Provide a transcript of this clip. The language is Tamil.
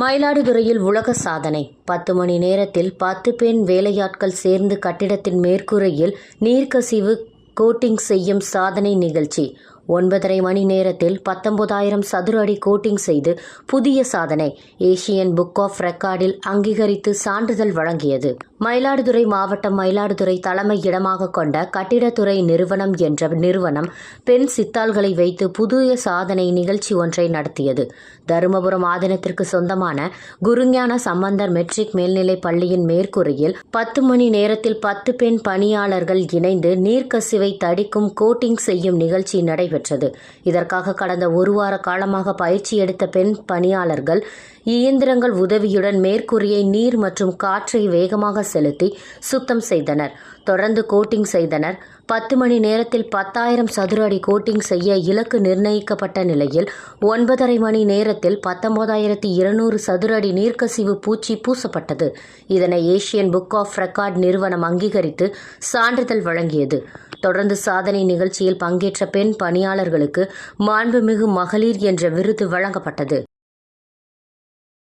மயிலாடுதுறையில் உலக சாதனை. பத்து மணி நேரத்தில் பத்து பெண் வேலையாட்கள் சேர்ந்து கட்டிடத்தின் மேற்கூரையில் நீர்க்கசிவு கோட்டிங் செய்யும் சாதனை நிகழ்ச்சி. ஒன்பதரை மணி நேரத்தில் பத்தொன்பதாயிரம் சதுர அடி கோட்டிங் செய்து புதிய சாதனை ஏசியன் புக் ஆஃப் ரெக்கார்டில் அங்கீகரித்து சான்றிதழ் வழங்கியது. மயிலாடுதுறை மாவட்டம் மயிலாடுதுறை தலைமை இடமாக கொண்ட கட்டிடத்துறை நிறுவனம் என்ற நிறுவனம் பெண் சித்தாள்களை வைத்து புதிய சாதனை நிகழ்ச்சி ஒன்றை நடத்தியது. தருமபுரம் ஆதீனத்திற்கு சொந்தமான குருஞான சம்பந்தர் மெட்ரிக் மேல்நிலைப் பள்ளியின் மேற்கூரையில் பத்து மணி நேரத்தில் பத்து பெண் பணியாளர்கள் இணைந்து நீர்க்கசிவை தடிக்கும் கோட்டிங் செய்யும் நிகழ்ச்சி நடைபெற்றது. இதற்காக கடந்த ஒரு வார காலமாக பயிற்சி எடுத்த பெண் பணியாளர்கள் இயந்திரங்கள் உதவியுடன் மேற்கூரையை நீர் மற்றும் காற்றை வேகமாக செலுத்தி சுத்தம் செய்தனர். தொடர்ந்து கோட்டிங் செய்தனர். பத்து மணி நேரத்தில் பத்தாயிரம் சதுர அடி கோட்டிங் செய்ய இலக்கு நிர்ணயிக்கப்பட்ட நிலையில் ஒன்பதரை மணி நேரத்தில் பத்தொன்பதாயிரத்தி இருநூறு சதுர அடி நீர்க்கசிவு பூச்சி பூசப்பட்டது. இதனை ஏசியன் புக் ஆஃப் ரெக்கார்ட் நிறுவனம் அங்கீகரித்து சான்றிதழ் வழங்கியது. தொடர்ந்து சாதனை நிகழ்ச்சியில் பங்கேற்ற பெண் பணியாளர்களுக்கு மாண்புமிகு மகளிர் என்ற விருது வழங்கப்பட்டது.